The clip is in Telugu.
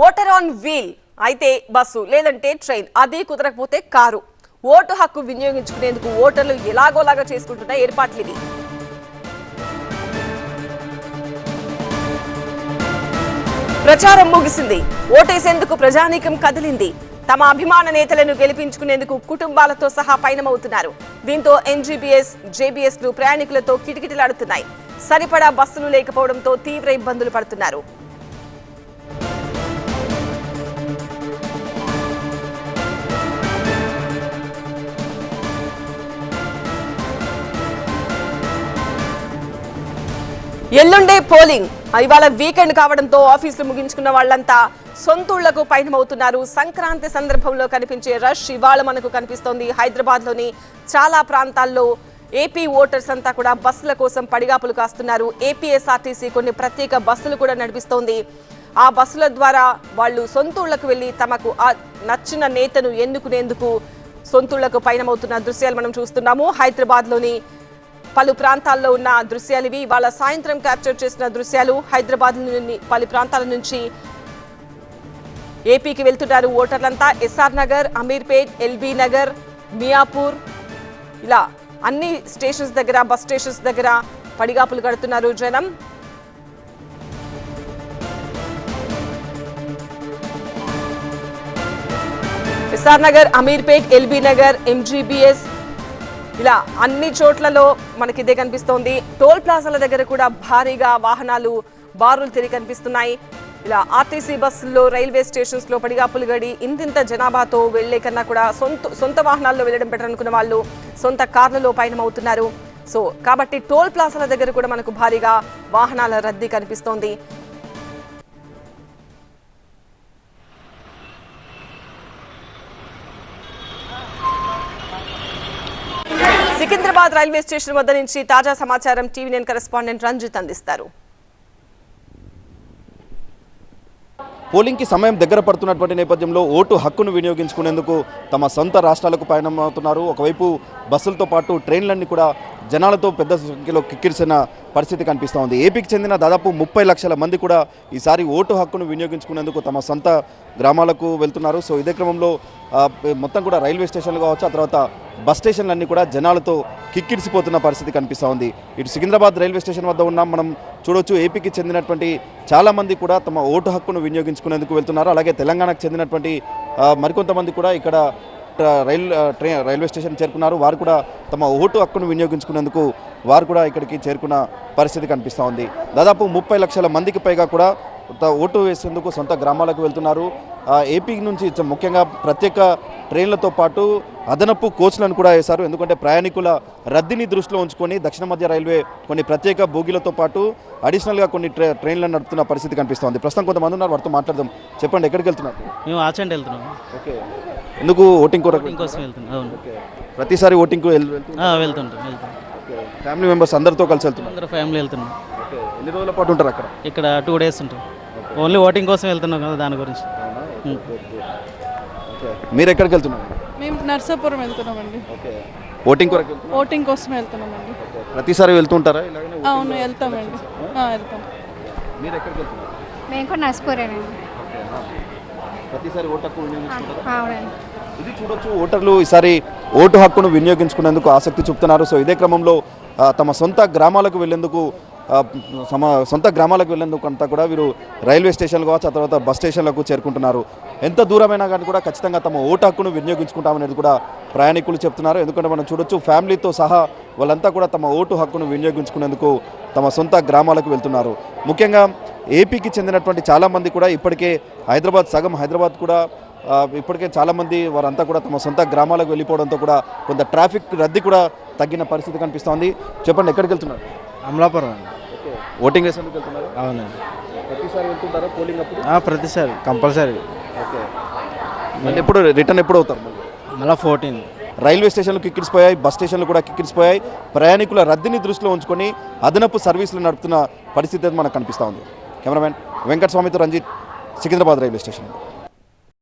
ఓటర్ ఆన్ వీల్ అయితే బస్సు లేదంటే ట్రైన్ అది కుదరకపోతే కారు. ఓటు హక్కు వినియోగించుకునేందుకు ఓటర్లు ఎలాగోలాగా చేసుకుంటున్న ఏర్పాట్లు ఇవి. ప్రచారం ముగిసింది. ఓటేసేందుకు ప్రజానీకం కదిలింది. తమ అభిమాన నేతలను గెలిపించుకునేందుకు కుటుంబాలతో సహా పయనమవుతున్నారు. దీంతో ఎన్జీబీఎస్ జేబీఎస్లు ప్రయాణికులతో కిటకిటలాడుతున్నాయి. సరిపడా బస్సులు లేకపోవడంతో తీవ్ర ఇబ్బందులు పడుతున్నారు. ఎల్లుండే పోలింగ్. ఇవాళ వీకెండ్ కావడంతో ఆఫీసులు ముగించుకున్న వాళ్ళంతా సొంతూళ్ళకు పయనమవుతున్నారు. సంక్రాంతి సందర్భంలో కనిపించే రష్ ఇవాళ మనకు కనిపిస్తోంది. హైదరాబాద్లోని చాలా ప్రాంతాల్లో ఏపీ ఓటర్స్ అంతా కూడా బస్సుల కోసం పడిగాపులు కాస్తున్నారు. ఏపీఎస్ఆర్టీసీ కొన్ని ప్రత్యేక బస్సులు కూడా నడిపిస్తోంది. ఆ బస్సుల ద్వారా వాళ్ళు సొంతూళ్ళకు వెళ్ళి తమకు ఆ నచ్చిన నేతను ఎన్నుకునేందుకు సొంతూళ్ళకు పయనమవుతున్న దృశ్యాలు మనం చూస్తున్నాము. హైదరాబాద్లోని పలు ప్రాంతాల్లో ఉన్న దృశ్యాలు ఇవి. వాళ్ళ సాయంత్రం క్యాప్చర్ చేసిన దృశ్యాలు హైదరాబాద్ నుండి పలు ప్రాంతాల నుంచి ఏపీకి వెళ్తున్నారు ఓటర్లంతా. ఎస్ఆర్ నగర్ అమీర్పేట్ ఎల్బీ నగర్ మియాపూర్ ఇలా అన్ని స్టేషన్స్ దగ్గర బస్ స్టేషన్స్ దగ్గర పడిగాపులు కడుతున్నారు జనం. SR Nagar Ameerpet LB Nagar MGBS ఇలా అన్ని చోట్లలో మనకి ఇదే కనిపిస్తోంది. టోల్ ప్లాజాల దగ్గర కూడా భారీగా వాహనాలు బారులు తిరిగి కనిపిస్తున్నాయి. ఇలా ఆర్టీసీ బస్సుల్లో రైల్వే స్టేషన్స్లో పడిగాపులు గడి ఇంతింత జనాభాతో వెళ్ళే కన్నా కూడా సొంత సొంత వాహనాల్లో వెళ్ళడం బెటర్ అనుకున్న వాళ్ళు సొంత కార్లలో పయనమవుతున్నారు. సో కాబట్టి టోల్ ప్లాజాల దగ్గర కూడా మనకు భారీగా వాహనాల రద్దీ కనిపిస్తోంది. సికింద్రాబాద్ రైల్వే స్టేషన్ వద్ద నుంచి తాజా సమాచారం టీవీ నైన్ కరెస్పాండెంట్ రంజిత్ అందిస్తారు. పోలింగ్కి సమయం దగ్గర పడుతున్నటువంటి నేపథ్యంలో ఓటు హక్కును వినియోగించుకునేందుకు తమ సొంత రాష్ట్రాలకు పయనం అవుతున్నారు ఒకవైపు బస్సులతో పాటు ట్రైన్లన్నీ కూడా జనాలతో పెద్ద సంఖ్యలో కిక్కిరిసిన పరిస్థితి కనిపిస్తూ ఉంది. ఏపీకి చెందిన దాదాపు ముప్పై లక్షల మంది కూడా ఈసారి ఓటు హక్కును వినియోగించుకునేందుకు తమ సొంత గ్రామాలకు వెళ్తున్నారు. సో ఇదే క్రమంలో మొత్తం కూడా రైల్వే స్టేషన్లు కావచ్చు ఆ తర్వాత బస్ స్టేషన్లన్నీ కూడా జనాలతో కిక్కిరిసిపోతున్న పరిస్థితి కనిపిస్తూ ఉంది. ఇటు సికింద్రాబాద్ రైల్వే స్టేషన్ వద్ద ఉన్నాం. మనం చూడొచ్చు ఏపీకి చెందినటువంటి చాలామంది కూడా తమ ఓటు హక్కును వినియోగించుకునేందుకు వెళ్తున్నారు. అలాగే తెలంగాణకు చెందినటువంటి మరికొంతమంది కూడా ఇక్కడ రైల్ ట్రైన్ రైల్వే స్టేషన్ చేరుకున్నారు. వారు కూడా తమ ఓటు హక్కును వినియోగించుకునేందుకు వారు కూడా ఇక్కడికి చేరుకున్న పరిస్థితి కనిపిస్తూ ఉంది. దాదాపు ముప్పై లక్షల మందికి పైగా కూడా ఓటు వేసేందుకు సొంత గ్రామాలకు వెళ్తున్నారు. ఏపీ నుంచి ముఖ్యంగా ప్రత్యేక ట్రైన్లతో పాటు అదనపు కోచ్లను కూడా వేశారు. ఎందుకంటే ప్రయాణికుల రద్దీని దృష్టిలో ఉంచుకొని దక్షిణ మధ్య రైల్వే కొన్ని ప్రత్యేక బోగీలతో పాటు అడిషనల్గా కొన్ని ట్రై ట్రైన్లను నడుపుతున్న పరిస్థితి కనిపిస్తోంది. ప్రస్తుతం కొంతమంది ఉన్నారు. వారితో మాట్లాడదాం. చెప్పండి ఎక్కడికి వెళ్తున్నారు? మేము ఆచండి వెళ్తున్నాం. ఓకే. ఎందుకు ఓటింగ్ వెళ్తున్నాం. అవును. ఓకే. ప్రతిసారి ఓటింగ్కు ఆ, వెళ్తుంటాం వెళ్తాం ఫ్యామిలీ మెంబర్స్ అందరితో కలిసి వెళ్తున్నారు. అందరూ ఫ్యామిలీ వెళ్తున్నాం. ఎన్ని రోజుల పాటు ఉంటారు అక్కడ? ఇక్కడ టూ డేస్ ఉంటాం. ఓన్లీ ఓటింగ్ కోసం వెళ్తున్నాం కదా దాని గురించి. ఓకే మీరు ఎక్కడికి వెళ్తున్నారు? మేము నర్సాపురం వెళ్తున్నామండి. ఓకే. ఓటింగ్ కొరకు ఓటింగ్ కోసం వెళ్తున్నామండి. ప్రతిసారి వెళ్తుంటారా ఇలాగనే అవును వెళ్తామండి. ఆ, వెళ్తాం. మీరు ఎక్కడికి వెళ్తున్నారు? మేము కూడా నర్సిపోరానండి ప్రతిసారి ఓటు హక్కు ఇది చూడొచ్చు ఓటర్లు ఈసారి ఓటు హక్కును వినియోగించుకునేందుకు ఆసక్తి చూపుతున్నారు. సో ఇదే క్రమంలో తమ సొంత గ్రామాలకు వెళ్ళేందుకు సమ సొంత గ్రామాలకు వెళ్ళేందుకు అంతా కూడా వీరు రైల్వే స్టేషన్లు కావచ్చు ఆ తర్వాత బస్ స్టేషన్లకు చేరుకుంటున్నారు. ఎంత దూరమైనా కానీ కూడా ఖచ్చితంగా తమ ఓటు హక్కును వినియోగించుకుంటామనేది కూడా ప్రయాణికులు చెప్తున్నారు. ఎందుకంటే మనం చూడొచ్చు ఫ్యామిలీతో సహా వాళ్ళంతా కూడా తమ ఓటు హక్కును వినియోగించుకునేందుకు తమ సొంత గ్రామాలకు వెళ్తున్నారు. ముఖ్యంగా ఏపీకి చెందినటువంటి చాలామంది కూడా ఇప్పటికే హైదరాబాద్ సగం హైదరాబాద్ కూడా ఇప్పటికే చాలామంది వారంతా కూడా తమ సొంత గ్రామాలకు వెళ్ళిపోవడంతో కూడా కొంత ట్రాఫిక్ రద్దీ కూడా తగ్గిన పరిస్థితి కనిపిస్తోంది. చెప్పండి ఎక్కడికి వెళ్తున్నారు? అమలాపురం ఓటింగ్ వేసేందుకు వెళ్తున్నారు? అవునండి. ప్రతిసారి వెళ్తుంటారా పోలింగ్ అప్పుడు? ప్రతిసారి కంపల్సరీ. ఓకే. మళ్ళీ ఎప్పుడు రిటర్న్ ఎప్పుడు అవుతారు మళ్ళీ? మళ్ళీ ఫోర్టీన్. రైల్వే స్టేషన్లు కిక్కిరిసిపోయాయి బస్ స్టేషన్లు కూడా కిక్కిరిసిపోయాయి ప్రయాణికుల రద్దీని దృష్టిలో ఉంచుకొని అదనపు సర్వీసులు నడుపుతున్న పరిస్థితి మనకు కనిపిస్తూ ఉంది. కెమెరామెన్ వెంకట స్వామితో రంజిత్ సికింద్రాబాద్ రైల్వే స్టేషన్.